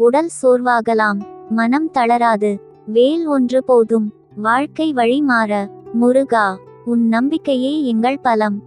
உடல் சோர்வாகலாம். மனம் தளராது. வேல் ஒன்று போதும். வாழ்க்கை வழி மாற. முருகா உன் நம்பிக்கையே எங்கள் பலம்.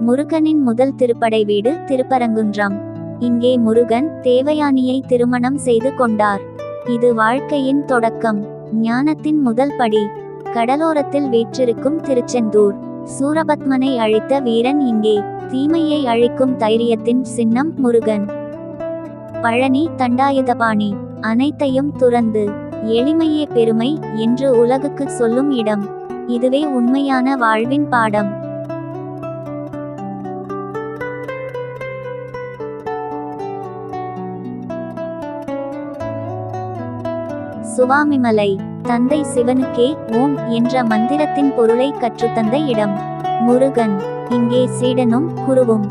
முருகனின் முதல் திருப்படை வீடு திருப்பரங்குன்றம். இங்கே முருகன் தேவயானியை திருமணம் செய்து கொண்டார். இது வாழ்க்கையின் தொடக்கம். ஞானத்தின் முதல் படி. கடலோரத்தில் வீற்றிருக்கும் திருச்செந்தூர். சூரபத்மனை அழித்த வீரன் இங்கே. தீமையை அழிக்கும் தைரியத்தின் சின்னம் முருகன். பழனி தண்டாயுதபாணி. அனைத்தையும் துறந்து. எளிமையே பெருமை என்று உலகுக்கு சொல்லும் இடம். இதுவே உண்மையான வாழ்வின் பாடம். சுவாமிமலை தந்தை சிவனுக்கே ஓம் என்ற மந்திரத்தின் பொருளை கற்றுத்தந்த இடம். முருகன் இங்கே சீடனும் குருவும்.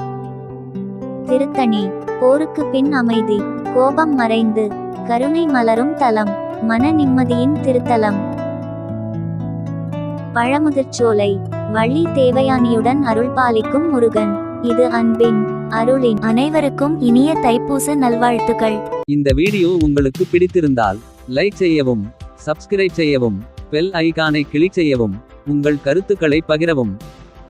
திருத்தணி போருக்கு பின் அமைதி. கோபம் மறைந்து கருணை மலரும் தலம். மன நிம்மதியின் திருத்தலம். பழமுதிர்ச்சோலை வள்ளி தேவயானியுடன் அருள் பாலிக்கும் முருகன். இது அன்பின் அருளின் அனைவருக்கும் இனிய தைப்பூச நல்வாழ்த்துக்கள். இந்த வீடியோ உங்களுக்கு பிடித்திருந்தால் லைக் செய்யவும் சப்ஸ்கிரைப் செய்யவும் பெல் ஐகானை கிளிக் செய்யவும் உங்கள் கருத்துக்களை பகிரவும்.